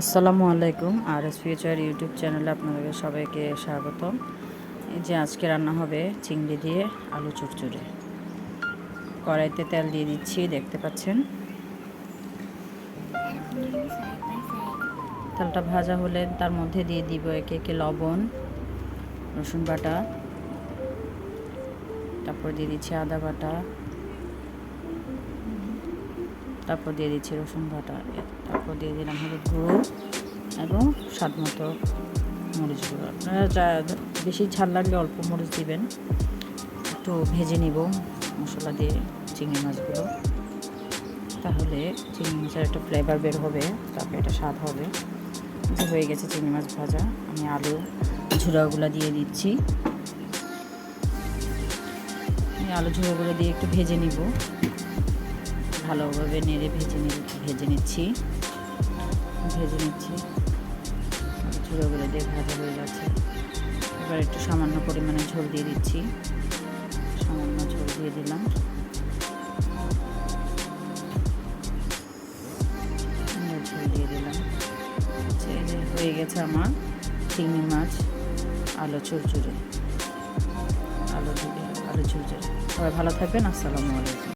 আসসালামু আলাইকুম আর S future YouTube চ্যানেলে আপনাদের সবাইকে স্বাগতম। যে আজকে রান্না হবে চিংড়ি দিয়ে আলু চুরচুরে। কড়াইতে তেল দিয়ে দিচ্ছি, দেখতে পাচ্ছেন? তেলটা ভাজা হলে তার মধ্যে দিয়ে দিব একে একে লবণ, রসুন বাটা, তারপর দিয়ে দিচ্ছি আদা বাটা তারপর দিয়ে দিচ্ছি রসুন বাটা, তারপর দিয়ে দিলাম হলুদ গুঁড়ো এবং স্বাদ মতো মরিচ গুঁড়ো। আপনারা বেশি ঝাল লাগলে অল্প মরিচ দিবেন। একটু ভেজে নিব মশলা দিয়ে চিংড়ি মাছগুলো। তাহলে চিংড়ি মাছের একটা ফ্লেভার বের হবে, তারপরে একটা স্বাদ হবে। হয়ে গেছে চিংড়ি মাছ ভাজা। আমি আলু ঝুড়াগুলো দিয়ে দিচ্ছি। আমি আলু ঝুড়োগুলো দিয়ে একটু ভেজে নিব। ভালোভাবে নেড়ে ভেজে ভেজে নিচ্ছি। ভেজে নিচ্ছি। চুড়োগুলো দিয়ে ভাজা হয়ে যাচ্ছে এবার একটু সামান্য পরিমাণে ঝোল দিয়ে দিচ্ছি। সামান্য ঝোল দিয়ে দিলাম। ঝোল দিয়ে দিলাম। হয়ে গেছে আমার চিংড়ি মাছ, আলু চুরচুরে। আলু আলু চুরচুরে। সবাই ভালো থাকবেন। আসসালামু আলাইকুম।